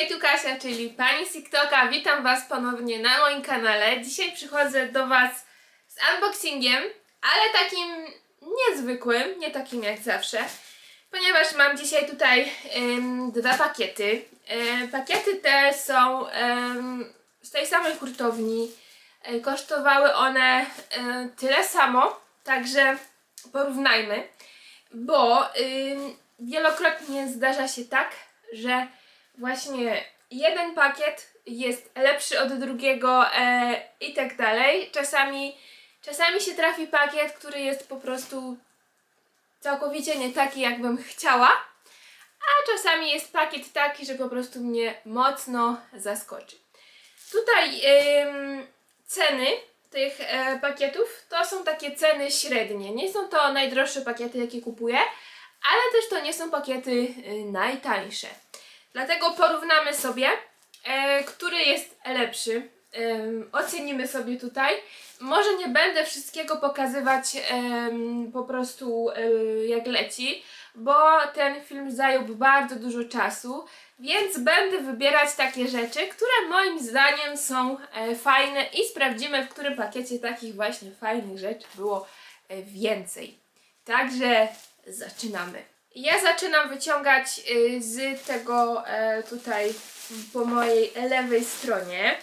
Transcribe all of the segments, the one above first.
Hej, tu Kasia, czyli pani z TikToka. Witam Was ponownie na moim kanale. Dzisiaj przychodzę do Was z unboxingiem, ale takim niezwykłym, nie takim jak zawsze, ponieważ mam dzisiaj tutaj em, dwa pakiety. E, pakiety te są em, z tej samej hurtowni. E, kosztowały one e, tyle samo, także porównajmy, bo ym, wielokrotnie zdarza się tak, że właśnie jeden pakiet jest lepszy od drugiego e, i tak dalej. Czasami, czasami się trafi pakiet, który jest po prostu całkowicie nie taki, jakbym chciała, a czasami jest pakiet taki, że po prostu mnie mocno zaskoczy. Tutaj ceny tych e, pakietów to są takie ceny średnie. Nie są to najdroższe pakiety, jakie kupuję, ale też to nie są pakiety y, najtańsze. Dlatego porównamy sobie, e, który jest lepszy. Em, ocenimy sobie tutaj. Może nie będę wszystkiego pokazywać em, po prostu e, jak leci, bo ten film zająłby bardzo dużo czasu, więc będę wybierać takie rzeczy, które moim zdaniem są e, fajne i sprawdzimy, w którym pakiecie takich właśnie fajnych rzeczy było e, więcej. Także zaczynamy. Ja zaczynam wyciągać y, z tego e, tutaj po mojej lewej stronie.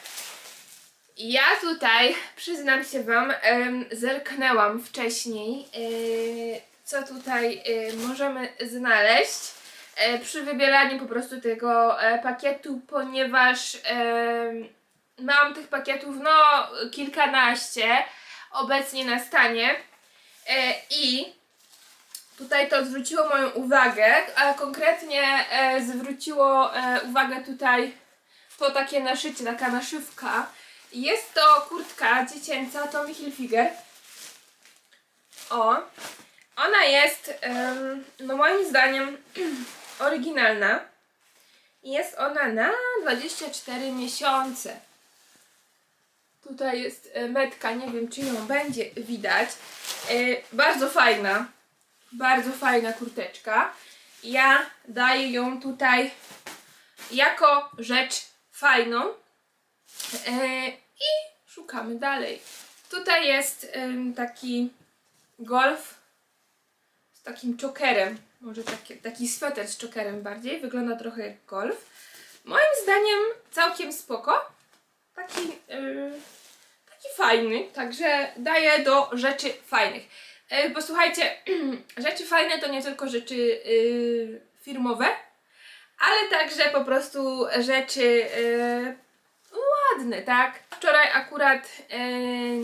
Ja tutaj, przyznam się Wam, zerknęłam wcześniej, y, co tutaj y, możemy znaleźć e, przy wybieraniu po prostu tego e, pakietu, ponieważ mam tych pakietów no kilkanaście obecnie na stanie i Tutaj to zwróciło moją uwagę, a konkretnie e, zwróciło e, uwagę tutaj to takie naszycie, taka naszywka. Jest to kurtka dziecięca Tommy Hilfiger. O, ona jest, no moim zdaniem, oryginalna. Jest ona na 24 miesiące. Tutaj jest e, metka, nie wiem czy ją będzie widać. E, bardzo fajna bardzo fajna kurteczka. Ja daję ją tutaj jako rzecz fajną. E, I szukamy dalej. Tutaj jest taki golf z takim czokerem. Może taki, taki sweter z czokerem bardziej. Wygląda trochę jak golf. Moim zdaniem całkiem spoko. Taki, taki fajny. Także daję do rzeczy fajnych. E, Bo słuchajcie, rzeczy fajne to nie tylko rzeczy y, firmowe, ale także po prostu rzeczy y, ładne, tak? Wczoraj akurat y,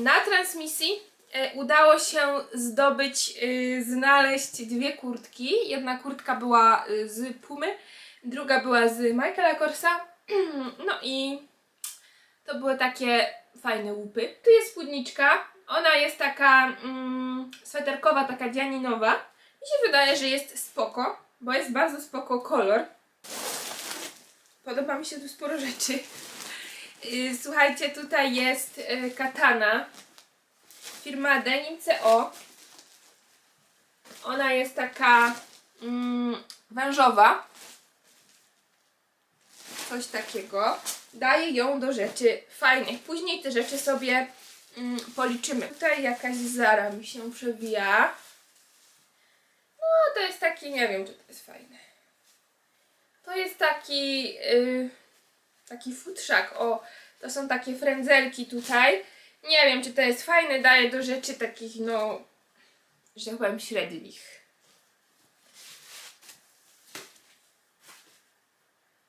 na transmisji y, udało się zdobyć, y, znaleźć dwie kurtki. Jedna kurtka była z Pumy, druga była z Michaela Korsa. No i to były takie fajne łupy. Tu jest spódniczka. Ona jest taka mm, sweterkowa, taka dzianinowa. Mi się wydaje, że jest spoko, bo jest bardzo spoko kolor. Podoba mi się tu sporo rzeczy. Yy, Słuchajcie, tutaj jest yy, katana. Firma Denim CO. Ona jest taka mm, wężowa. Coś takiego. Daję ją do rzeczy fajnych. Później te rzeczy sobie policzymy. Tutaj jakaś zara mi się przewija. No, to jest taki, nie wiem, czy to jest fajne. To jest taki, yy, taki futrzak. O, to są takie frędzelki tutaj. Nie wiem, czy to jest fajne. Daję do rzeczy takich, no, że tak powiem, średnich.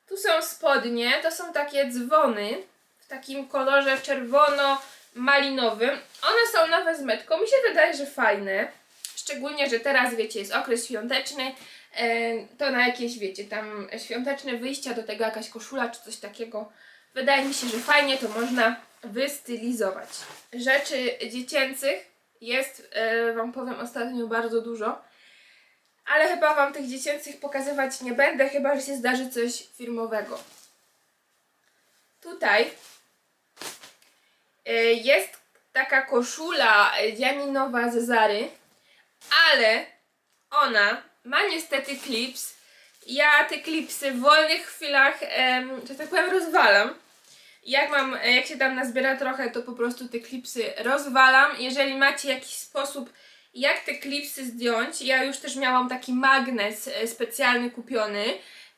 Tu są spodnie, to są takie dzwony w takim kolorze czerwono-malinowym. One są nowe z metką, mi się wydaje, że fajne. Szczególnie, że teraz, wiecie, jest okres świąteczny, e, to na jakieś, wiecie, tam świąteczne wyjścia, do tego jakaś koszula czy coś takiego. Wydaje mi się, że fajnie to można wystylizować. Rzeczy dziecięcych jest, e, Wam powiem, ostatnio bardzo dużo. Ale chyba Wam tych dziecięcych pokazywać nie będę, chyba że się zdarzy coś firmowego. Tutaj jest taka koszula y, dzianinowa z Zary, ale ona ma niestety klips ja te klipsy w wolnych chwilach, że tak powiem, rozwalam. Jak mam, e, jak się tam nazbiera trochę, to po prostu te klipsy rozwalam. Jeżeli macie jakiś sposób, jak te klipsy zdjąć, ja już też miałam taki magnes e, specjalny kupiony,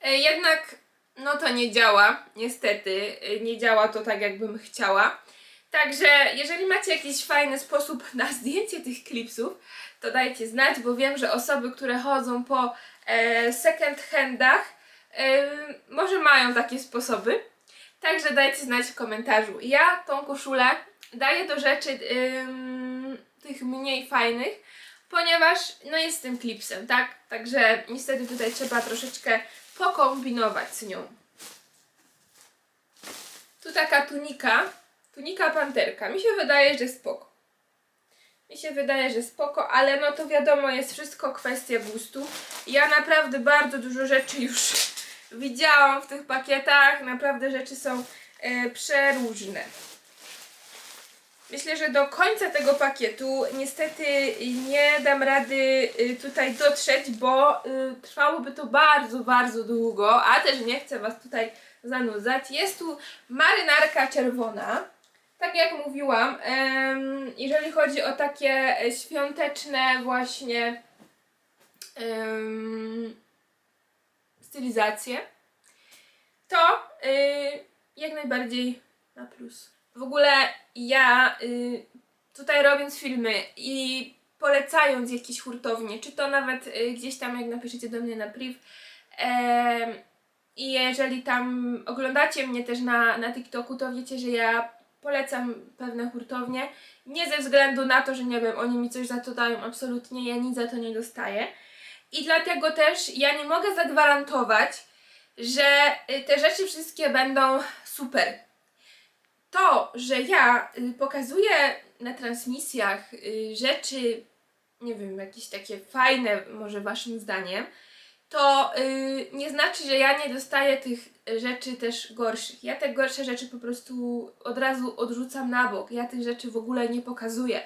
e, jednak no to nie działa, niestety, e, nie działa to tak jakbym chciała. Także jeżeli macie jakiś fajny sposób na zdjęcie tych klipsów, to dajcie znać, bo wiem, że osoby, które chodzą po e, second handach, e, może mają takie sposoby. Także dajcie znać w komentarzu. Ja tą koszulę daję do rzeczy ym, tych mniej fajnych, ponieważ no jest tym klipsem, tak? Także niestety tutaj trzeba troszeczkę pokombinować z nią. Tu taka tunika, tunika panterka. Mi się wydaje, że spoko. Mi się wydaje, że spoko, ale no to wiadomo, jest wszystko kwestia gustu. Ja naprawdę bardzo dużo rzeczy już widziałam w tych pakietach. Naprawdę rzeczy są e, przeróżne. Myślę, że do końca tego pakietu niestety nie dam rady y, tutaj dotrzeć, bo y, trwałoby to bardzo, bardzo długo, a też nie chcę Was tutaj zanudzać. Jest tu marynarka czerwona. Tak jak mówiłam, jeżeli chodzi o takie świąteczne właśnie stylizacje, to y, jak najbardziej na plus. W ogóle ja y, tutaj robiąc filmy i polecając jakieś hurtownie, czy to nawet y, gdzieś tam jak napiszecie do mnie na priv, i jeżeli tam oglądacie mnie też na, na TikToku, to wiecie, że ja polecam pewne hurtownie. Nie ze względu na to, że nie wiem, oni mi coś za to dają, absolutnie, ja nic za to nie dostaję. I dlatego też ja nie mogę zagwarantować, że y, te rzeczy wszystkie będą super. To, że ja y, pokazuję na transmisjach y, rzeczy, nie wiem, jakieś takie fajne, może waszym zdaniem, to y, nie znaczy, że ja nie dostaję tych rzeczy też gorszych. Ja te gorsze rzeczy po prostu od razu odrzucam na bok. Ja tych rzeczy w ogóle nie pokazuję.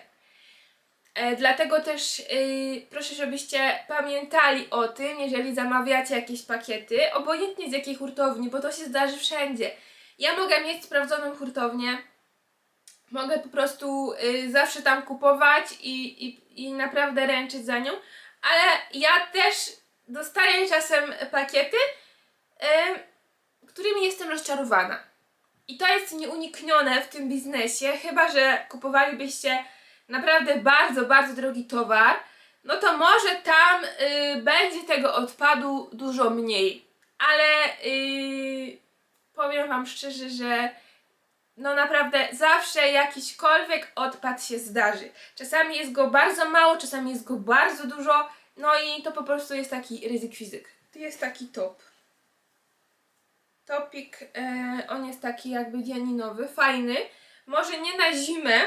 E, dlatego też y, proszę, żebyście pamiętali o tym, jeżeli zamawiacie jakieś pakiety, obojętnie z jakiej hurtowni, bo to się zdarzy wszędzie. Ja mogę mieć sprawdzoną hurtownię, mogę po prostu y, zawsze tam kupować i, i, i naprawdę ręczyć za nią, ale ja też dostaję czasem pakiety, którymi jestem rozczarowana. I to jest nieuniknione w tym biznesie, chyba że kupowalibyście naprawdę bardzo, bardzo drogi towar, no to może tam y, będzie tego odpadu dużo mniej. Ale y, powiem Wam szczerze, że no naprawdę zawsze jakiśkolwiek odpad się zdarzy. Czasami jest go bardzo mało, czasami jest go bardzo dużo, no i to po prostu jest taki ryzyk fizyk. Tu jest taki top. Topik, e, on jest taki jakby dianinowy, fajny. Może nie na zimę,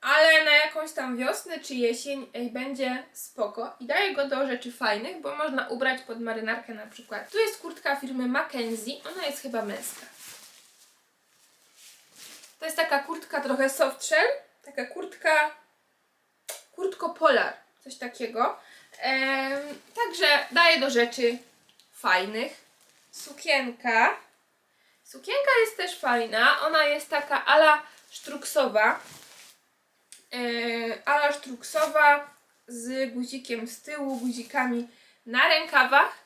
ale na jakąś tam wiosnę czy jesień ej, będzie spoko. I daję go do rzeczy fajnych, bo można ubrać pod marynarkę na przykład. Tu jest kurtka firmy Mackenzie, ona jest chyba męska. To jest taka kurtka trochę soft shell, taka kurtka, kurtko polar, coś takiego. Także daję do rzeczy fajnych. Sukienka. Sukienka jest też fajna, ona jest taka ala sztruksowa. Yy, ala sztruksowa z guzikiem z tyłu, guzikami na rękawach.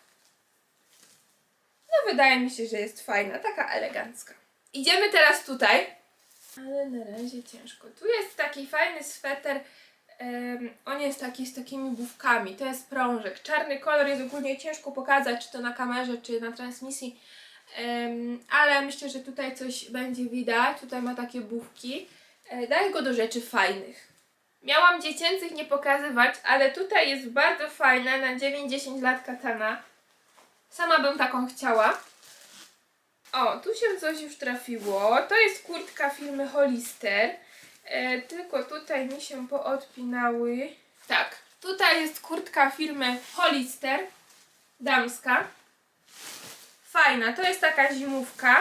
No wydaje mi się, że jest fajna, taka elegancka. Idziemy teraz tutaj. Ale na razie ciężko. Tu jest taki fajny sweter. On jest taki z takimi bufkami. To jest prążek. Czarny kolor jest ogólnie ciężko pokazać, czy to na kamerze, czy na transmisji. Ale myślę, że tutaj coś będzie widać. Tutaj ma takie bufki. E, Daję go do rzeczy fajnych. Miałam dziecięcych nie pokazywać, ale tutaj jest bardzo fajna na 9-10 lat katana. Sama bym taką chciała. O, tu się coś już trafiło. To jest kurtka firmy Hollister. E, tylko tutaj mi się poodpinały. Tak, tutaj jest kurtka firmy Hollister. Damska. Fajna, to jest taka zimówka.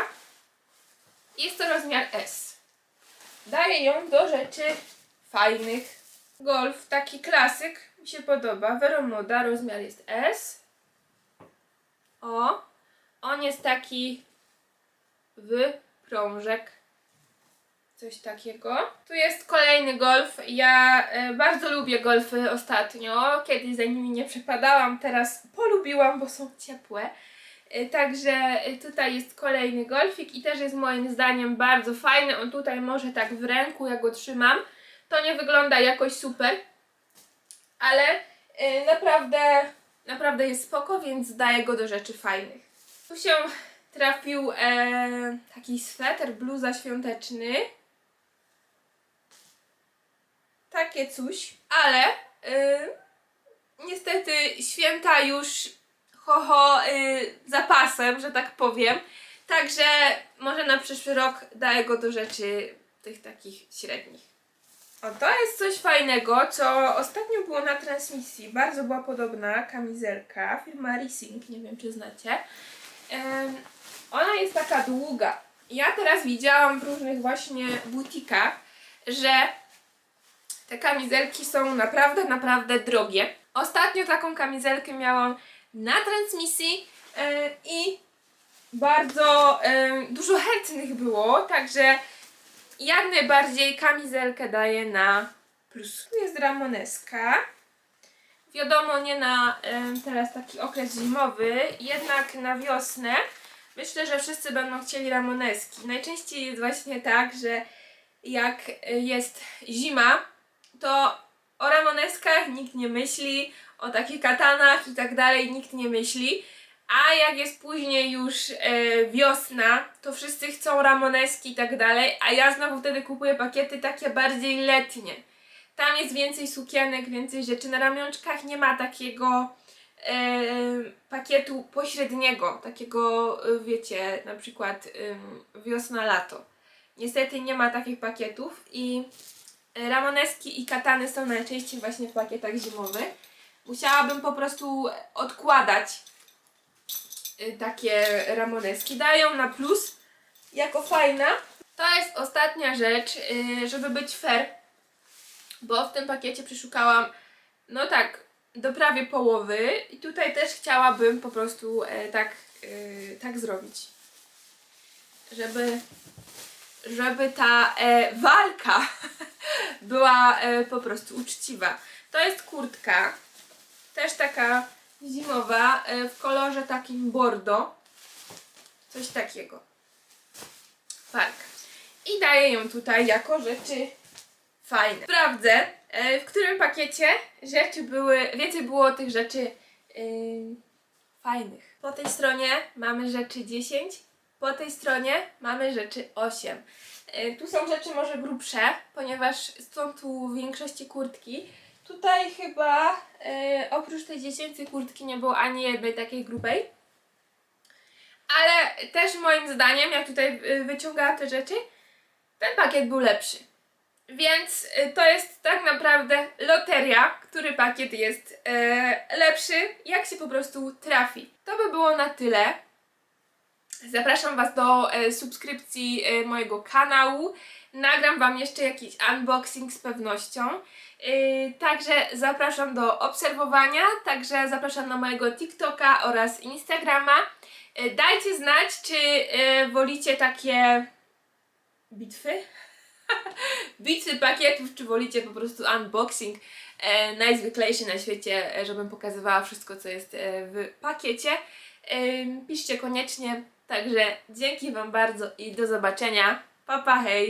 Jest to rozmiar S. Daję ją do rzeczy fajnych. Golf, taki klasyk, mi się podoba. Veromoda, rozmiar jest S. O, on jest taki wyprążek. Coś takiego. Tu jest kolejny golf. Ja e, bardzo lubię golfy ostatnio. Kiedyś za nimi nie przepadałam, teraz polubiłam, bo są ciepłe. E, Także e, tutaj jest kolejny golfik i też jest moim zdaniem bardzo fajny. On tutaj może tak w ręku, jak go trzymam. To nie wygląda jakoś super, ale naprawdę, naprawdę jest spoko, więc daję go do rzeczy fajnych. Tu się trafił e, taki sweter, bluza świąteczny. Takie coś, ale y, niestety święta już ho ho y, zapasem, że tak powiem. Także może na przyszły rok daję go do rzeczy tych takich średnich. O, to jest coś fajnego, co ostatnio było na transmisji. Bardzo była podobna kamizelka, firma Racing, nie wiem czy znacie. Em, ona jest taka długa. Ja teraz widziałam w różnych właśnie butikach, że te kamizelki są naprawdę, naprawdę drogie. Ostatnio taką kamizelkę miałam na transmisji e, i bardzo e, dużo chętnych było, także jak najbardziej kamizelkę daję na plus. Tu jest ramoneska. Wiadomo, nie na e, teraz taki okres zimowy, jednak na wiosnę. Myślę, że wszyscy będą chcieli ramoneski. Najczęściej jest właśnie tak, że jak jest zima, to o ramoneskach nikt nie myśli, o takich katanach i tak dalej nikt nie myśli. A jak jest później już e, wiosna, to wszyscy chcą ramoneski i tak dalej, a ja znowu wtedy kupuję pakiety takie bardziej letnie. Tam jest więcej sukienek, więcej rzeczy na ramionczkach, nie ma takiego e, pakietu pośredniego, takiego e, wiecie, na przykład em, wiosna-lato. Niestety nie ma takich pakietów i Ramoneski i katany są najczęściej właśnie w pakietach zimowych. Musiałabym po prostu odkładać y, takie ramoneski. Dają na plus jako fajna. To jest ostatnia rzecz, y, żeby być fair, bo w tym pakiecie przeszukałam, no tak, do prawie połowy i tutaj też chciałabym po prostu e, tak, y, tak zrobić. Żeby żeby ta e, walka była e, po prostu uczciwa. To jest kurtka, też taka zimowa, e, w kolorze takim bordo. Coś takiego. Parka. I daję ją tutaj jako rzeczy fajne. Sprawdzę, e, w którym pakiecie rzeczy były, więcej było tych rzeczy yy, fajnych. Po tej stronie mamy rzeczy 10, po tej stronie mamy rzeczy 8. Y, Tu są rzeczy może grubsze, ponieważ są tu w większości kurtki. Tutaj chyba y, oprócz tej dziecięcej kurtki nie było ani jednej takiej grubej. Ale też moim zdaniem, jak tutaj y, wyciągałam te rzeczy, ten pakiet był lepszy. Więc to jest tak naprawdę loteria, który pakiet jest lepszy, jak się po prostu trafi. To by było na tyle. Zapraszam Was do e, subskrypcji e, mojego kanału. Nagram Wam jeszcze jakiś unboxing z pewnością. E, Także zapraszam do obserwowania, także zapraszam na mojego TikToka oraz Instagrama. Dajcie znać, czy wolicie takie bitwy? bitwy pakietów, czy wolicie po prostu unboxing najzwyklejszy na świecie, żebym pokazywała wszystko, co jest w pakiecie. Piszcie koniecznie. Także dzięki Wam bardzo i do zobaczenia. Pa, pa, hej!